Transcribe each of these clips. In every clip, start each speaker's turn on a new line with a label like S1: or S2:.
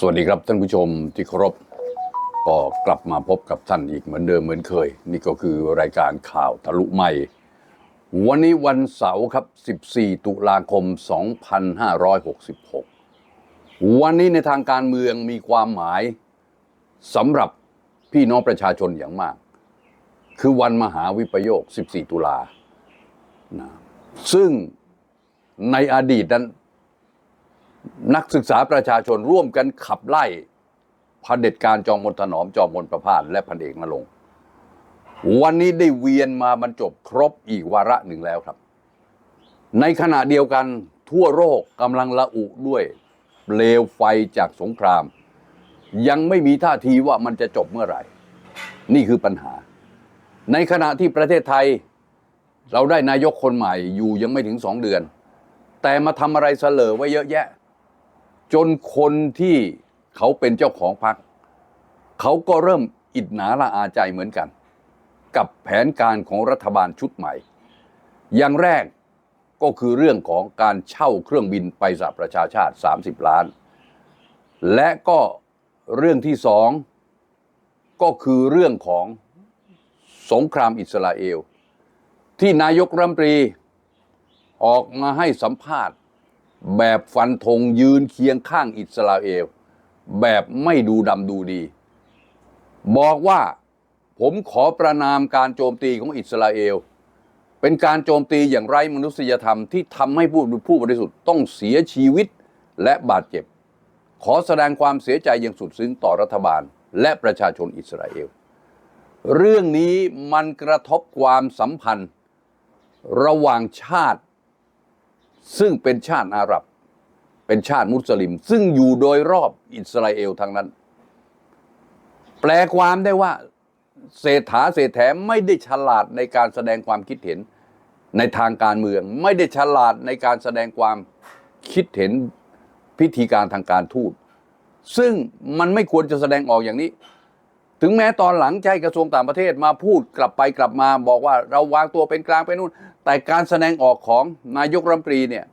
S1: สวัสดีครับท่านผู้ชมที่เคารพก็กลับมาพบกับท่านอีกเหมือนเดิมเหมือนเคย นี่ก็คือรายการข่าวทะลุใหม่ วันนี้วันเสาร์ครับ 14 ตุลาคม 2566 วันนี้ในทางการเมืองมีความหมายสำหรับพี่น้องประชาชนอย่างมาก คือวันมหาวิปโยค 14 ตุลานะซึ่งในอดีตนั้น นักศึกษาประชาชนร่วมกันขับไล่พเด็จการจอมพลถนอมจอมพลประพาสและพันเอกนรงวันนี้ได้เวียนมาบรรจบครบอีกวาระหนึ่งแล้วครับ ในขณะเดียวกันทั่วโลกกำลังละอุด้วยเปลวไฟจากสงคราม ยังไม่มีท่าทีว่ามันจะจบเมื่อไหร่ นี่คือปัญหา ในขณะที่ประเทศไทย เราได้นายกคนใหม่อยู่ยังไม่ถึงสองเดือน แต่มาทำอะไรเสลอไว้เยอะแยะ จนคนที่เขาเป็นเจ้าของพรรคเขาก็เริ่มอิดหนาละอาใจเหมือนกัน กับแผนการของรัฐบาลชุดใหม่ อย่างแรกก็คือเรื่องของการเช่าเครื่องบินไปสหประชาชาติ 30 ล้าน และก็เรื่องที่สองก็คือเรื่องของสงครามอิสราเอล ที่นายกรัฐมนตรีออกมาให้สัมภาษณ์ แบบฟันธงยืนเคียงข้างอิสราเอล แบบไม่ดูดำดูดี บอกว่าผมขอประนามการโจมตีของอิสราเอล เป็นการโจมตีอย่างไร้มนุษยธรรมที่ทำให้ผู้ผู้บริสุทธิ์ต้องเสียชีวิตและบาดเจ็บ ขอแสดงความเสียใจอย่างสุดซึ้งต่อรัฐบาล และประชาชนอิสราเอล เรื่องนี้มันกระทบความสัมพันธ์ ระหว่างชาติ ซึ่งเป็นชาติอาหรับ เป็นชาติมุสลิม ซึ่งอยู่โดยรอบอิสราเอลทั้งนั้น แปลความได้ว่าเศรษฐาเศรษแถมไม่ได้ฉลาดในการแสดงความคิดเห็นในทางการเมือง ไม่ได้ฉลาดในการแสดงความคิดเห็นพิธีการทางการทูต ซึ่งมันไม่ควรจะแสดงออกอย่างนี้ ถึงแม้ตอนหลังใจกระทรวงต่างประเทศมาพูดกลับไปกลับมาบอกว่าเราวางตัวเป็นกลางไปนู่น แต่การแสดงออกของนายกรัฐมนตรีเนี่ย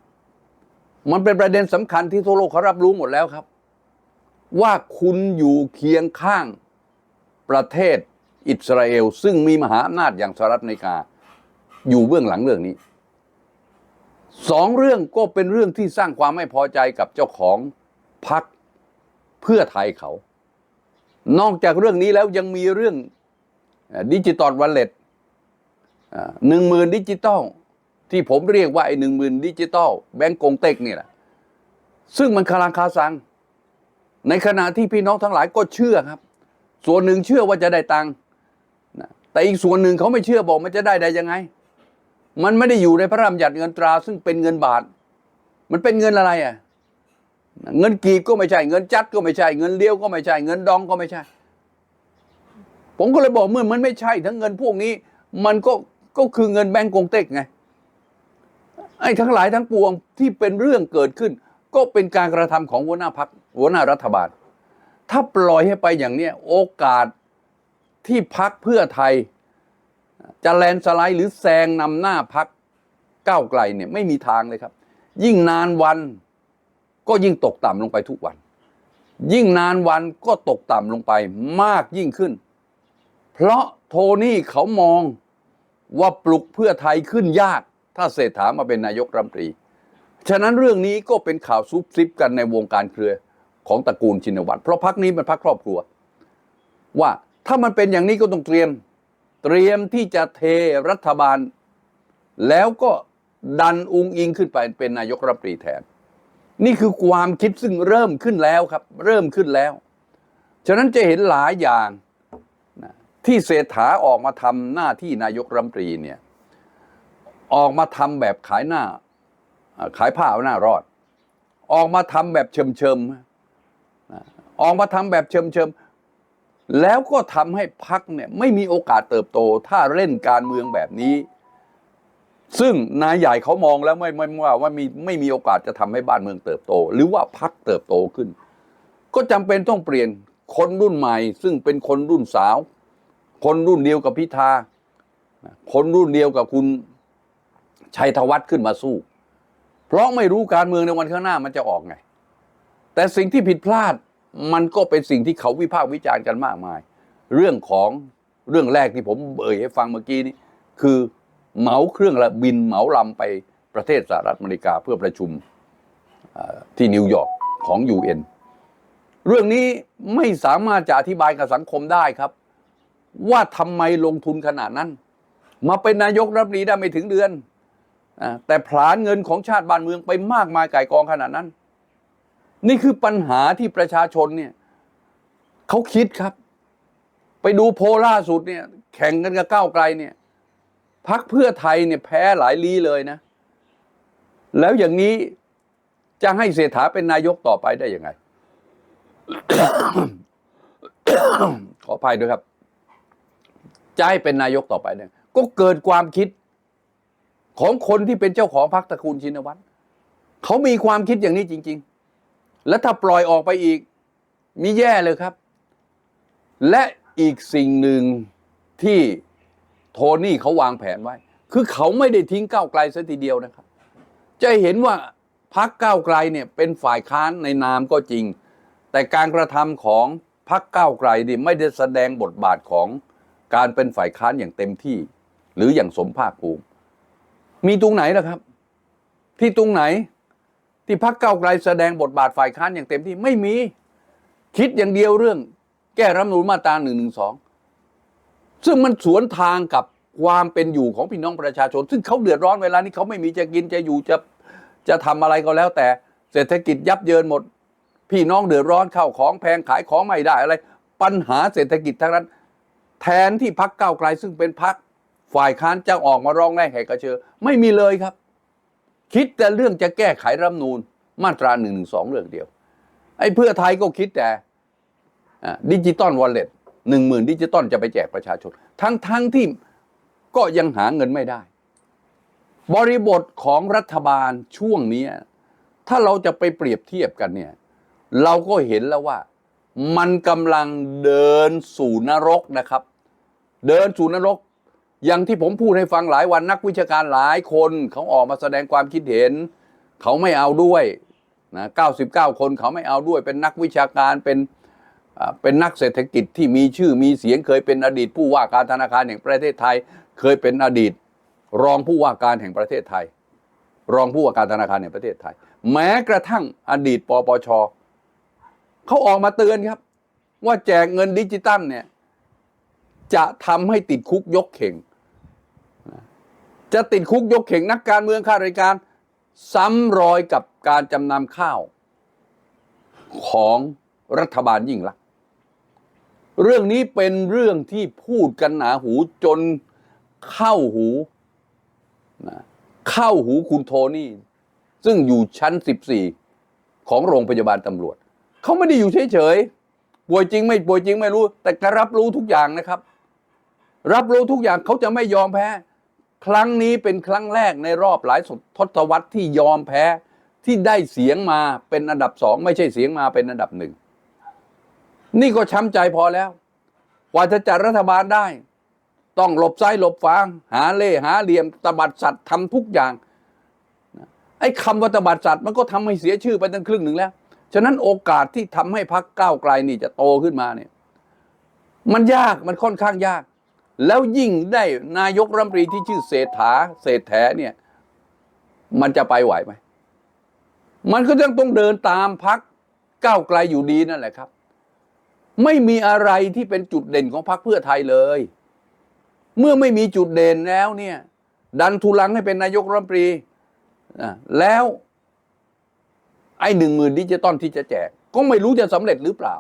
S1: มันเป็นประเด็นสำคัญที่ทั่วโลกเขารับรู้หมดแล้วครับ ว่าคุณอยู่เคียงข้างประเทศอิสราเอล ซึ่งมีมหาอำนาจอย่างสหรัฐอเมริกา อยู่เบื้องหลังเรื่องนี้สองเรื่องก็เป็นเรื่องที่สร้างความไม่พอใจกับเจ้าของพรรคเพื่อไทยเขา นอกจากเรื่องนี้แล้วยังมีเรื่องดิจิตอลวัลเล็ตหนึ่งหมื่นดิจิตอลที่ผมเรียกว่าไอ้หนึ่งหมื่นดิจิตอลแบงก์กงเต็กนี่แหละซึ่งมันคาราคาซัง ในขณะที่พี่น้องทั้งหลายก็เชื่อครับ ส่วนหนึ่งเชื่อว่าจะได้ตังค์นะแต่อีกส่วนหนึ่งเขาไม่เชื่อบอกมันจะได้ได้ยังไง มันไม่ได้อยู่ในพระราชบัญญัติเงินตรา ซึ่งเป็นเงินบาท มันเป็นเงินอะไรอะ เงินกีบก็ไม่ใช่ เงินจัดก็ไม่ใช่ เงินเลี้ยวก็ไม่ใช่ เงินดองก็ไม่ใช่ ผมก็เลยบอกเมื่อมันไม่ใช่ ทั้งเงินพวกนี้ มันก็ก็คือเงินแบงก์กงเต็กไงไอ้ทั้งหลายทั้งปวงที่เป็นเรื่องเกิดขึ้น ก็เป็นการกระทำของหัวหน้าพักหัวหน้ารัฐบาล ถ้าปล่อยให้ไปอย่างเนี้ยโอกาสที่พักเพื่อไทย จะแลนด์สไลด์หรือแซงนำหน้าพักก้าวไกลเนี่ยไม่มีทางเลยครับ ยิ่งนานวัน ก็ยิ่งตกต่ำลงไปทุกวัน ยิ่งนานวันก็ตกต่ำลงไปมากยิ่งขึ้น เพราะโทนี่เขามองว่าปลุกเพื่อไทยขึ้นยาก ถ้าเศรษฐามาเป็นนายกรัฐมนตรี ฉะนั้นเรื่องนี้ก็เป็นข่าวซุบซิบกันในวงการเครือของตระกูลชินวัตรเพราะพักนี้เป็นพักครอบครัว ว่าถ้ามันเป็นอย่างนี้ก็ต้องเตรียม เตรียมที่จะเทรัฐบาล แล้วก็ดันอุงอิงขึ้นไปเป็นนายกรัฐมนตรีแทน นี่คือความคิดซึ่งเริ่มขึ้นแล้วครับ เริ่มขึ้นแล้ว ฉะนั้นจะเห็นหลายอย่างที่เศรษฐาออกมาทำหน้าที่นายกรัฐมนตรีเนี่ยออกมาทำแบบขายหน้า ขายผ้าเอาหน้ารอด ออกมาทำแบบเชิมเชิมออกมาทำแบบเชิมเชิมแล้วก็ทำให้พักเนี่ยไม่มีโอกาสเติบโต ถ้าเล่นการเมืองแบบนี้ ซึ่งนายใหญ่เขามองแล้วไม่ไม่ว่าว่ามีไม่มีโอกาสจะทำให้บ้านเมืองเติบโต หรือว่าพักเติบโตขึ้น ก็จำเป็นต้องเปลี่ยนคนรุ่นใหม่ ซึ่งเป็นคนรุ่นสาว คนรุ่นเดียวกับพิธาคนรุ่นเดียวกับคุณชัยธวัฒน์ขึ้นมาสู้ เพราะไม่รู้การเมืองในวันข้างหน้ามันจะออกไง แต่สิ่งที่ผิดพลาดมันก็เป็นสิ่งที่เขาวิพากษ์วิจารณ์กันมากมาย เรื่องของเรื่องแรกที่ผมเอ่ยให้ฟังเมื่อกี้นี้คือ เหมาเครื่องละบินเหมาลำไปประเทศสหรัฐอเมริกาเพื่อประชุมที่นิวยอร์กของ UN เรื่องนี้ไม่สามารถจะอธิบายกับสังคมได้ครับ ว่าทำไมลงทุนขนาดนั้น มาเป็นนายกรัฐมนตรีได้ไม่ถึงเดือน แต่ผลาญเงินของชาติบ้านเมืองไปมากมายก่ายกองขนาดนั้น นี่คือปัญหาที่ประชาชนเนี่ยเขาคิดครับ ไปดูโพล่าสุดเนี่ยแข่งกันกับก้าวไกลเนี่ย พักเพื่อไทยเนี่ยแพ้หลายลีเลยนะ แล้วอย่างนี้จะให้เศรษฐาเป็นนายกต่อไปได้ยังไง ขออภัยด้วยครับ จะให้เป็นนายกต่อไปเนี่ย ก็เกิดความคิดของคนที่เป็นเจ้าของพรรคตระกูลชินวัตรเขามีความคิดอย่างนี้จริง ๆ แล้วถ้าปล่อยออกไปอีก มีแย่เลยครับ และอีกสิ่งหนึ่งที่ โทนี่เขาวางแผนไว้ คือเขาไม่ได้ทิ้งก้าวไกลซะทีเดียวนะครับ จะเห็นว่าพักก้าวไกลเนี่ยเป็นฝ่ายค้านในนามก็จริง แต่การกระทำของพักก้าวไกลนี่ไม่ได้แสดงบทบาทของการเป็นฝ่ายค้านอย่างเต็มที่ หรืออย่างสมภาคภูมิ มีตรงไหนล่ะครับ ที่ตรงไหนที่พักเก้าวไกลแสดงบทบาทฝ่ายค้านอย่างเต็มที่ไม่มี คิดอย่างเดียวเรื่อง แก้รัฐมนูญมาตราหนึ่งหนึ่งสอง ซึ่งมันสวนทางกับความเป็นอยู่ของพี่น้องประชาชน ซึ่งเขาเดือดร้อนเวลานี้เขาไม่มีจะกินจะอยู่จะจะทำอะไรก็แล้ว แต่เศรษฐกิจยับเยินหมด พี่น้องเดือดร้อนเข้าของแพงขายของไม่ได้อะไร ปัญหาเศรษฐกิจทั้งนั้น แทนที่พักเก้าไกลซึ่งเป็นพักฝ่ายค้านจะออกมาร้องแรกแหกกระเชอไม่มีเลยครับ คิดแต่เรื่องจะแก้ไขรัฐนูญมาตราหนึ่งหนึ่งสองเรื่องเดียว ไอ้เพื่อไทยก็คิดแต่ดิจิตอลวอลเล็ต หนึ่งหมื่นดิจิตอลจะไปแจกประชาชน ทั้งทั้งที่ก็ยังหาเงินไม่ได้ บริบทของรัฐบาลช่วงนี้ ถ้าเราจะไปเปรียบเทียบกันเนี่ย เราก็เห็นแล้วว่า มันกำลังเดินสู่นรกนะครับ เดินสู่นรก อย่างที่ผมพูดให้ฟังหลายวันนักวิชาการหลายคนเขาออกมาแสดงความคิดเห็น เขาไม่เอาด้วยนะ 99 คนเขาไม่เอาด้วยเป็นนักวิชาการเป็น เป็นนักเศรษฐกิจที่มีชื่อมีเสียงเคยเป็นอดีต ผู้ว่าการธนาคารแห่งประเทศไทย เคยเป็นอดีต รองผู้ว่าการแห่งประเทศไทย รองผู้ว่าการธนาคารแห่งประเทศไทย แม้กระทั่งอดีตปปชเขาออกมาเตือนครับ ว่าแจกเงินดิจิตัลเนี่ยจะทำให้ติดคุกยกเข่ง จะติดคุกยกเข่งนักการเมืองข้าราชการ ซ้ำรอยกับการจำนำข้าวของรัฐบาลยิ่งลักษ เรื่องนี้เป็นเรื่องที่พูดกันหนาหูจนเข้าหูนะเข้าหูคุณโทนี่ ซึ่งอยู่ชั้น 14 ของโรงพยาบาลตำรวจ เขาไม่ได้อยู่เฉยๆป่วยจริงไม่ป่วยจริงไม่รู้ แต่กรับรู้ทุกอย่างนะครับ รับรู้ทุกอย่างเขาจะไม่ยอมแพ้ ครั้งนี้เป็นครั้งแรกในรอบหลายทศวรรษที่ยอมแพ้ที่ได้เสียงมาเป็นอันดับสองไม่ใช่เสียงมาเป็นอันดับหนึ่ง นี่ก็ช้ำใจพอแล้ว กว่าจะจัดรัฐบาลได้ ต้องหลบซ้ายหลบฟางหาเล่หาเหลี่ยมตบัดสัตว์ทำทุกอย่างไอ้คำว่าตบัดสัตว์มันก็ทำให้เสียชื่อไปตั้งครึ่งหนึ่งแล้ว ฉะนั้นโอกาสที่ทำให้พักก้าวไกลนี่จะโตขึ้นมาเนี่ย มันยากมันค่อนข้างยาก แล้วยิ่งได้นายกรัฐมนตรีที่ชื่อเศรษฐาเศรษฐาเนี่ย มันจะไปไหวไหมมันก็ยังต้องเดินตามพักก้าวไกลอยู่ดีนั่นแหละครับ ไม่มีอะไรที่เป็นจุดเด่นของพรรคเพื่อไทยเลย เมื่อไม่มีจุดเด่นแล้วเนี่ย ดันทุลังให้เป็นนายกรัฐมนตรีแล้วไอ้หนึ่งหมื่นดิจิตอลที่จะแจก ก็ไม่รู้จะสำเร็จหรือเปล่า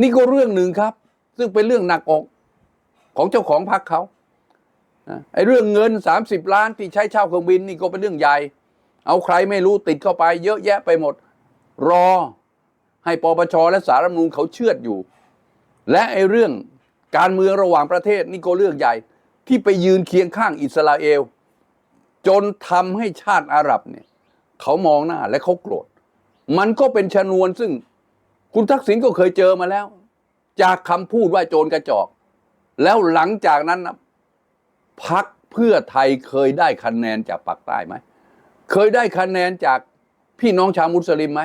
S1: นี่ก็เรื่องหนึ่งครับ ซึ่งเป็นเรื่องหนักอกของเจ้าของพรรคเขาไอ้เรื่องเงิน 30 ล้านที่ใช้เช่าเครื่องบินนี่ก็เป็นเรื่องใหญ่ เอาใครไม่รู้ติดเข้าไป เยอะแยะไปหมด รอ ให้ปปชและสารรัฐมนูญเขาเชื่อดอยู่ และไอ้เรื่องการเมืองระหว่างประเทศนี่ก็เรื่องใหญ่ ที่ไปยืนเคียงข้างอิสราเอล จนทำให้ชาติอาหรับเนี่ยเขามองหน้าและเขาโกรธ มันก็เป็นชนวนซึ่งคุณทักษิณก็เคยเจอมาแล้ว จากคำพูดว่าโจรกระจอก แล้วหลังจากนั้นนะพักเพื่อไทยเคยได้คะแนนจากปากใต้ไหม เคยได้คะแนนจากพี่น้องชาวมุสลิมไหม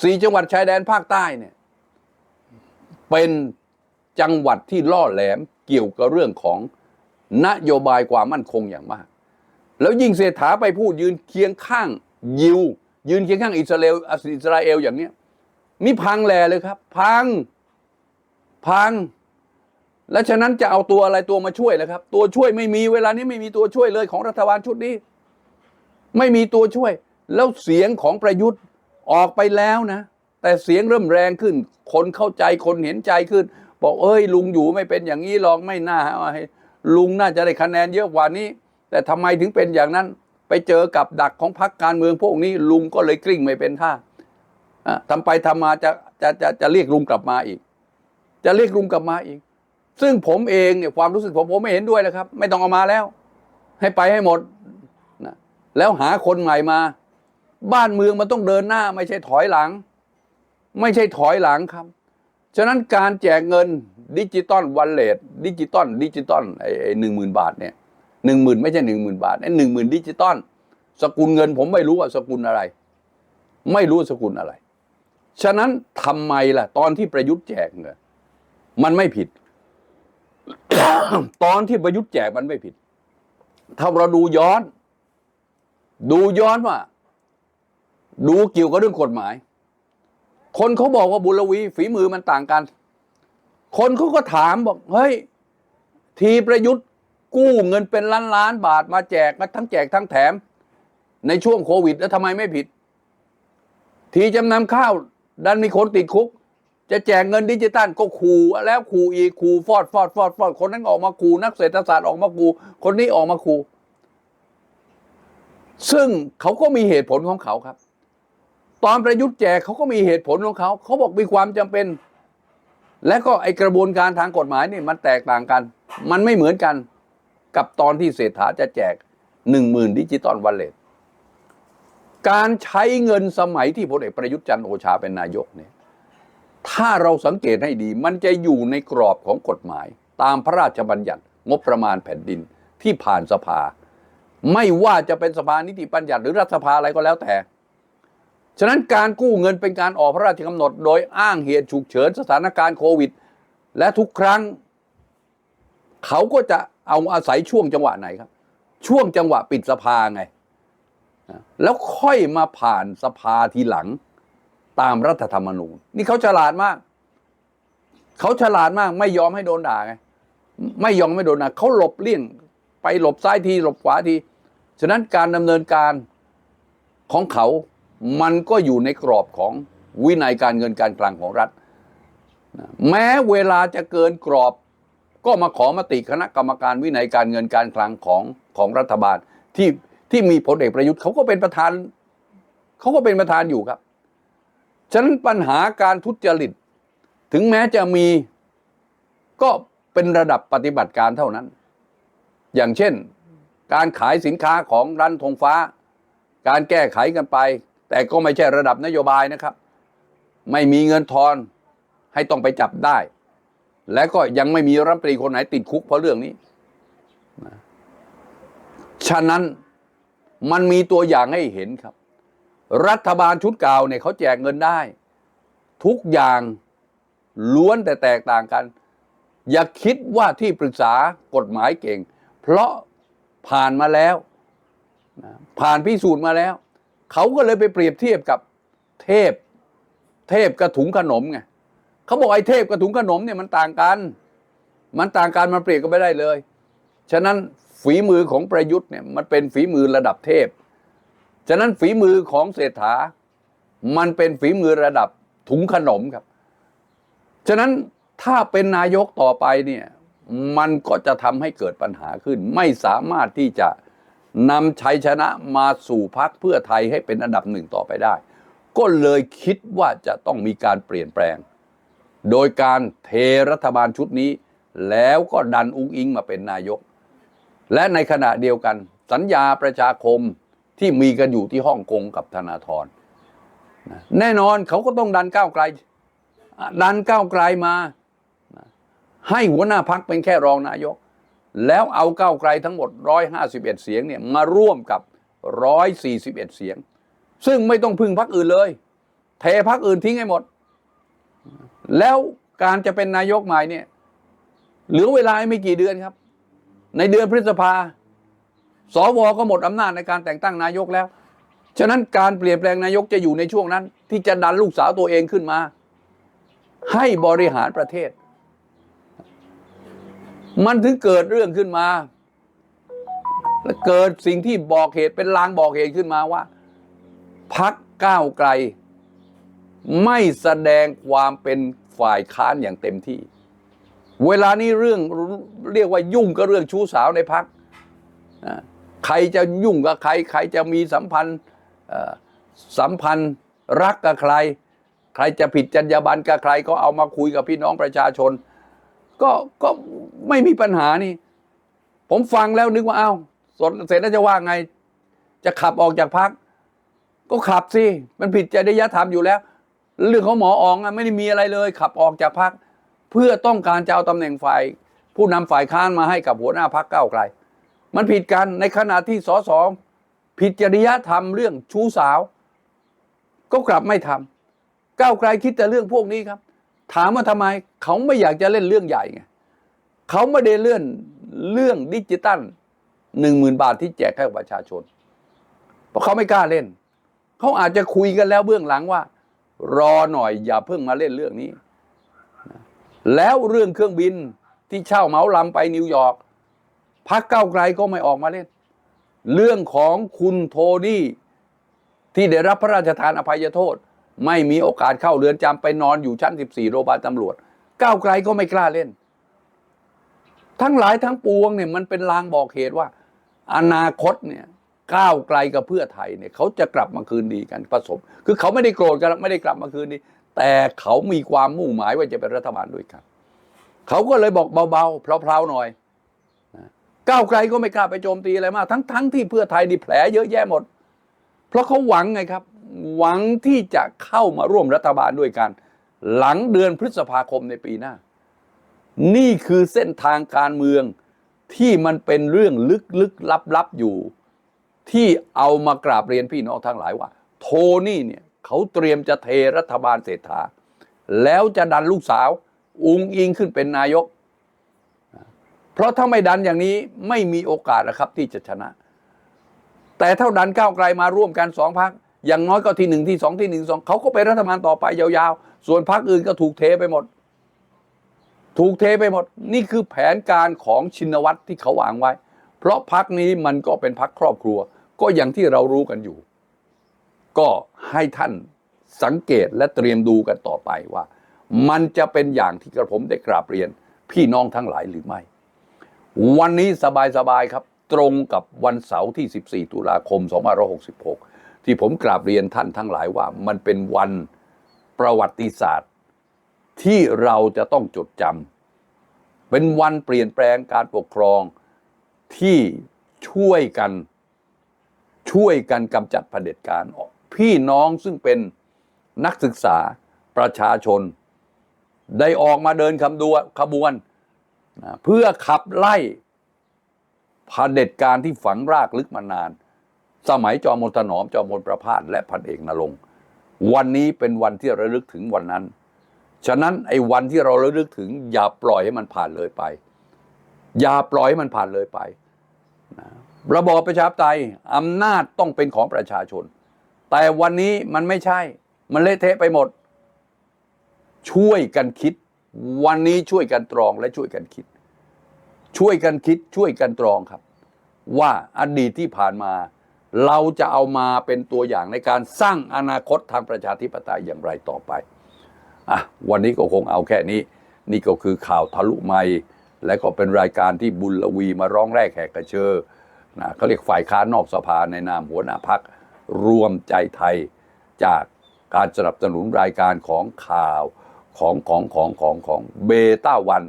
S1: สี่จังหวัดชายแดนภาคใต้เนี่ย เป็นจังหวัดที่ล่อแหลมเกี่ยวกับเรื่องของนโยบายความมั่นคงอย่างมาก แล้วยิ่งเศรษฐาไปพูดยืนเคียงข้างยิว ยืนเคียงข้างอิสราเอลอิสราเอลอย่างเนี้ยนี่พังแหล่เลยครับ พังพัง และฉะนั้นจะเอาตัวอะไรตัวมาช่วยนะครับ ตัวช่วยไม่มีเวลานี้ไม่มีตัวช่วยเลยของรัฐบาลชุดนี้ ไม่มีตัวช่วย แล้วเสียงของประยุทธ์ ออกไปแล้วนะ แต่เสียงเริ่มแรงขึ้น คนเข้าใจคนเห็นใจขึ้น บอกเอ้ย ลุงอยู่ไม่เป็นอย่างนี้หรอกไม่น่าให้ลุงน่าจะได้คะแนนเยอะกว่านี้ แต่ทำไมถึงเป็นอย่างนั้น ไปเจอกับดักของพรรคการเมืองพวกนี้ ลุงก็เลยกลิ้งไม่เป็นท่าอะทำไปทำมาจะจะจะจะเรียกลุงกลับมาอีก จะเรียกลุงกลับมาอีก ซึ่งผมเองเนี่ยความรู้สึกผมผมไม่เห็นด้วยนะครับ ไม่ต้องเอามาแล้ว ให้ไปให้หมดนะแล้วหาคนใหม่มา บ้านเมืองมันต้องเดินหน้า ไม่ใช่ถอยหลัง ไม่ใช่ถอยหลังครับ ฉะนั้นการแจกเงินดิจิตอลวันเลทดิจิตอลดิจิตอลไอ้หนึ่งหมื่นบาทเนี่ยหนึ่งหมื่นไม่ใช่หนึ่งหมื่นบาทไอ้หนึ่งหมื่นดิจิตอลสกุลเงินผมไม่รู้ว่าสกุลอะไร ไม่รู้สกุลอะไร ฉะนั้นทำไมล่ะ ตอนที่ประยุทธ์แจกเงินมันไม่ผิด ตอนที่ประยุทธ์แจกมันไม่ผิด ถ้าเราดูย้อน ดูย้อนว่า ดูเกี่ยวกับเรื่องกฎหมาย คนเขาบอกว่าบุรวีฝีมือมันต่างกัน คนเขาก็ถามบอกเฮ้ย ทีประยุทธ์กู้เงินเป็นล้านล้านบาทมาแจกมาทั้งแจกทั้งแถม ในช่วงโควิด แล้วทำไมไม่ผิด ทีจำนำข้าวดันมีคนติดคุก จะแจกเงินดิจิตัลก็ขู่แล้วขู่อีกขู่ฟอดฟอดฟอดฟอดคนนั้นออกมาขู่นักเศรษฐศาสตร์ออกมาขู่คนนี้ออกมาขู่ซึ่งเขาก็มีเหตุผลของเขาครับ ตอนประยุทธ์แจกเขาก็มีเหตุผลของเขาเขาบอกมีความจำเป็น และก็ไอกระบวนการทางกฎหมายนี่มันแตกต่างกัน มันไม่เหมือนกันกับตอนที่เศรษฐาจะแจกหนึ่งหมื่นดิจิตอลวันเลทการใช้เงินสมัยที่พลเอกประยุทธ์จันทร์โอชาเป็นนายกเนี่ยถ้าเราสังเกตให้ดี มันจะอยู่ในกรอบของกฎหมาย ตามพระราชบัญญัติงบประมาณแผ่นดินที่ผ่านสภา ไม่ว่าจะเป็นสภานิติบัญญัติหรือรัฐสภาอะไรก็แล้วแต่ ฉะนั้นการกู้เงินเป็นการออกพระราชกำหนด โดยอ้างเหตุฉุกเฉินสถานการณ์โควิด และทุกครั้ง เขาก็จะเอาอาศัยช่วงจังหวะไหนครับ ช่วงจังหวะปิดสภาไง แล้วค่อยมาผ่านสภาทีหลังตามรัฐธรรมนูญ นี่เขาฉลาดมาก เขาฉลาดมาก ไม่ยอมให้โดนด่าไง ไม่ยอมไม่โดนด่าเขาหลบเลี่ยงไปหลบซ้ายทีหลบขวาที ฉะนั้นการดำเนินการของเขา มันก็อยู่ในกรอบของวินัยการเงินการคลังของรัฐ แม้เวลาจะเกินกรอบ ก็มาขอมติคณะกรรมการวินัยการเงินการคลังของของรัฐบาลที่ที่มีพลเอกประยุทธ์เขาก็เป็นประธานเขาก็เป็นประธานอยู่ครับ ฉะนั้นปัญหาการทุจริต ถึงแม้จะมีก็เป็นระดับปฏิบัติการเท่านั้น อย่างเช่น การขายสินค้าของร้านธงฟ้า การแก้ไขกันไป แต่ก็ไม่ใช่ระดับนโยบายนะครับ ไม่มีเงินทอนให้ต้องไปจับได้ และก็ยังไม่มีรัฐมนตรีคนไหนติดคุกเพราะเรื่องนี้ฉะนั้นมันมีตัวอย่างให้เห็นครับ รัฐบาลชุดเก่าเนี่ยเขาแจกเงินได้ ทุกอย่างล้วนแต่แตกต่างกัน อย่าคิดว่าที่ปรึกษากฎหมายเก่ง เพราะผ่านมาแล้ว ผ่านพิสูจน์มาแล้ว เขาก็เลยไปเปรียบเทียบกับเทพ เทพกระถุงขนมไงเขาบอกไอ้เทพกระถุงขนมเนี่ยมันต่างกัน มันต่างกันมันเปรียบกันไม่ได้เลย ฉะนั้นฝีมือของประยุทธ์เนี่ยมันเป็นฝีมือระดับเทพ ฉะนั้นฝีมือของเศรษฐา มันเป็นฝีมือระดับถุงขนมครับ ฉะนั้นถ้าเป็นนายกต่อไปเนี่ยมันก็จะทำให้เกิดปัญหาขึ้น ไม่สามารถที่จะ นำชัยชนะมาสู่พักเพื่อไทยให้เป็นอันดับหนึ่งต่อไปได้ ก็เลยคิดว่าจะต้องมีการเปลี่ยนแปลง โดยการเทรัฐบาลชุดนี้ แล้วก็ดันอุ้งอิงมาเป็นนายก และในขณะเดียวกัน สัญญาประชาคมที่มีกันอยู่ที่ฮ่องกงกับธนาธรแน่นอนเขาก็ต้องดันก้าวไกล ดันก้าวไกลมา ให้หัวหน้าพักเป็นแค่รองนายก แล้วเอาเก้าไกลทั้งหมด 151 เสียงเนี่ยมาร่วมกับ 141 เสียง ซึ่งไม่ต้องพึ่งพักอื่นเลย เทพักอื่นทิ้งให้หมด แล้วการจะเป็นนายกใหม่เนี่ยเหลือเวลาไม่กี่เดือนครับ ในเดือนพฤษภาสวก็หมดอำนาจในการแต่งตั้งนายกแล้ว ฉะนั้นการเปลี่ยนแปลงนายกจะอยู่ในช่วงนั้น ที่จะดันลูกสาวตัวเองขึ้นมา ให้บริหารประเทศ มันถึงเกิดเรื่องขึ้นมา และเกิดสิ่งที่บอกเหตุเป็นลางบอกเหตุขึ้นมาว่าพักก้าวไกล ไม่แสดงความเป็นฝ่ายค้านอย่างเต็มที่ เวลานี้เรื่องเรียกว่ายุ่งก็เรื่องชู้สาวในพักใครจะยุ่งกับใคร ใครจะมีสัมพันธ์สัมพันธ์รักกับใคร ใครจะผิดจรรยาบรรณกับใคร ก็เอามาคุยกับพี่น้องประชาชน ก็ก็ไม่มีปัญหานี่ ผมฟังแล้วนึกว่าเอ้าสนเสร็จแล้วจะว่าไง จะขับออกจากพัก ก็ขับสิมันผิดจริยธรรมอยู่แล้ว เรื่องของหมออองอะไม่ได้มีอะไรเลย ขับออกจากพัก เพื่อต้องการจะเอาตำแหน่งฝ่าย ผู้นำฝ่ายค้านมาให้กับหัวหน้าพักเก้าไกล มันผิดกันในขณะที่สสผิดจริยธรรมเรื่องชู้สาว ก็กลับไม่ทำก้าวไกลคิดแต่เรื่องพวกนี้ครับ ถามว่าทำไมเขาไม่อยากจะเล่นเรื่องใหญ่ไงเขาไม่ได้เลื่อนเรื่องดิจิตัลหนึ่งหมื่นบาทที่แจกให้กับประชาชน เพราะเขาไม่กล้าเล่น เขาอาจจะคุยกันแล้วเบื้องหลังว่า รอหน่อยอย่าเพิ่งมาเล่นเรื่องนี้ แล้วเรื่องเครื่องบินที่เช่าเหมาลำไปนิวยอร์กพักเก้าไกลก็ไม่ออกมาเล่น เรื่องของคุณโทนี่ที่ได้รับพระราชทานอภัยโทษ ไม่มีโอกาสเข้าเรือนจำไปนอนอยู่ชั้น 14 โรงพยาบาลตำรวจ ก้าวไกลก็ไม่กล้าเล่น ทั้งหลายทั้งปวงเนี่ยมันเป็นลางบอกเหตุว่า อนาคตเนี่ยก้าวไกลกับเพื่อไทยเนี่ยเขาจะกลับมาคืนดีกันผสม คือเขาไม่ได้โกรธกันไม่ได้กลับมาคืนดี แต่เขามีความมุ่งหมายว่าจะเป็นรัฐบาลด้วยกันเขาก็เลยบอกเบาๆเพลาๆหน่อยก้าวไกลก็ไม่กล้าไปโจมตีอะไรมาก ทั้งทั้งที่เพื่อไทยดีแผลเยอะแยะหมด เพราะเขาหวังไงครับ หวังที่จะเข้ามาร่วมรัฐบาลด้วยกัน หลังเดือนพฤษภาคมในปีหน้า นี่คือเส้นทางการเมืองที่มันเป็นเรื่องลึกๆลับๆอยู่ ที่เอามากราบเรียนพี่น้องทั้งหลายว่า โทนี่เนี่ยเขาเตรียมจะเทรัฐบาลเศรษฐา แล้วจะดันลูกสาว อุงอิงขึ้นเป็นนายก เพราะถ้าไม่ดันอย่างนี้ไม่มีโอกาสนะครับที่จะชนะ แต่เท่าดันก้าวไกลมาร่วมกันสองพัก อย่างน้อยก็ที่หนึ่งที่สองที่หนึ่งสองเขาก็ไปนรัฐบาลต่อไปยาวๆ ส่วนพักอื่นก็ถูกเทไปหมด ถูกเทไปหมด นี่คือแผนการของชินวัตรที่เขาวางไว้ เพราะพักนี้มันก็เป็นพักครอบครัว ก็อย่างที่เรารู้กันอยู่ ก็ให้ท่านสังเกตและเตรียมดูกันต่อไปว่า มันจะเป็นอย่างที่กระผมได้กราบเรียน พี่น้องทั้งหลายหรือไม่ วันนี้สบายๆครับ ตรงกับวันเสาร์ที่ 14 ตุลาคม 2566 ที่ผมกราบเรียนท่านทั้งหลายว่า มันเป็นวันประวัติศาสตร์ ที่เราจะต้องจดจำเป็นวันเปลี่ยนแปลงการปกครองที่ช่วยกันช่วยกันกำจัดเผด็จการออก พี่น้องซึ่งเป็นนักศึกษาประชาชน ได้ออกมาเดินคำดวขบวนนะเพื่อขับไล่เผด็จการที่ฝังรากลึกมานาน สมัยจอมพลถนอมจอมพลประพาสและพันเอกนรงวันนี้เป็นวันที่ระลึกถึงวันนั้น ฉะนั้นไอ้วันที่เราระลึกถึง อย่าปล่อยให้มันผ่านเลยไป อย่าปล่อยให้มันผ่านเลยไประบอบประชาธิปไตยอำนาจต้องเป็นของประชาชน แต่วันนี้มันไม่ใช่ มันเละเทะไปหมด ช่วยกันคิด วันนี้ช่วยกันตรองและช่วยกันคิด ช่วยกันคิดช่วยกันตรองครับ ว่าอดีตที่ผ่านมา เราจะเอามาเป็นตัวอย่างในการสร้างอนาคตทางประชาธิปไตยอย่างไรต่อไปอะวันนี้ก็คงเอาแค่นี้ นี่ก็คือข่าวทะลุไม่และก็เป็นรายการที่บุญลวีมาร้องแรกแหกกระเชอนะเขาเรียกฝ่ายค้านนอกสภาในนามหัวหน้าพักรวมใจไทยจากการสนับสนุนรายการของข่าวของของของของของเบต้าวัน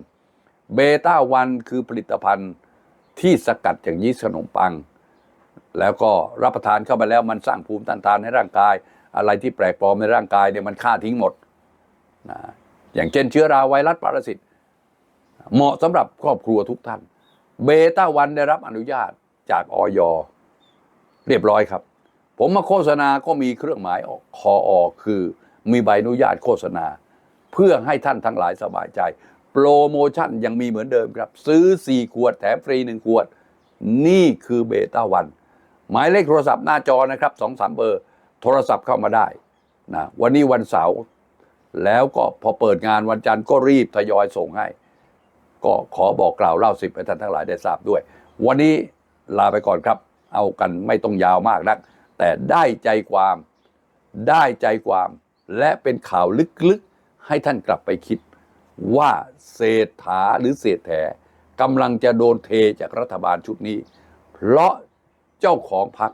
S1: เบต้าวันคือผลิตภัณฑ์ที่สกัดจากยีสต์ขนมปัง แล้วก็รับประทานเข้าไปแล้วมันสร้างภูมิต้านทานให้ร่างกาย อะไรที่แปลกปลอมในร่างกายเนี่ยมันฆ่าทิ้งหมดนะอย่างเช่นเชื้อราไวรัสปรสิตเหมาะสำหรับครอบครัวทุกท่าน เบต้าวันได้รับอนุญาตจากออยเรียบร้อยครับ ผมมาโฆษณาก็มีเครื่องหมายออกคออคือมีใบอนุญาตโฆษณา เพื่อให้ท่านทั้งหลายสบายใจ โปรโมชั่นยังมีเหมือนเดิมครับ ซื้อ 4 ขวดแถมฟรี 1 ขวด นี่คือเบต้าวัน หมายเลขโทรศัพท์หน้าจอนะครับสองสามเบอร์ โทรศัพท์เข้ามาได้นะวันนี้วันเสาร์แล้วก็พอเปิดงานวันจันทร์ก็รีบทยอยส่งให้ ก็ขอบอกกล่าวเล่าสิบให้ท่านทั้งหลายได้ทราบด้วย วันนี้ลาไปก่อนครับ เอากันไม่ต้องยาวมากนัก แต่ได้ใจความได้ใจความ และเป็นข่าวลึกๆ ให้ท่านกลับไปคิดว่าเศรษฐาหรือเศรษแถกำลังจะโดนเทจากรัฐบาลชุดนี้ เพราะ เจ้าของพัก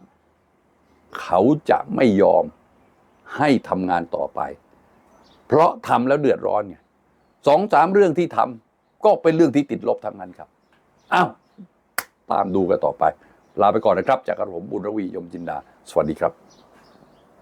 S1: เขาจะไม่ยอมให้ทำงานต่อไป เพราะทำแล้วเดือดร้อนไงสองสามเรื่องที่ทำก็เป็นเรื่องที่ติดลบทั้งนั้นครับอ้าวตามดูกันต่อไป ลาไปก่อนนะครับ จากกระผมบุญรวียมจินดา สวัสดีครับ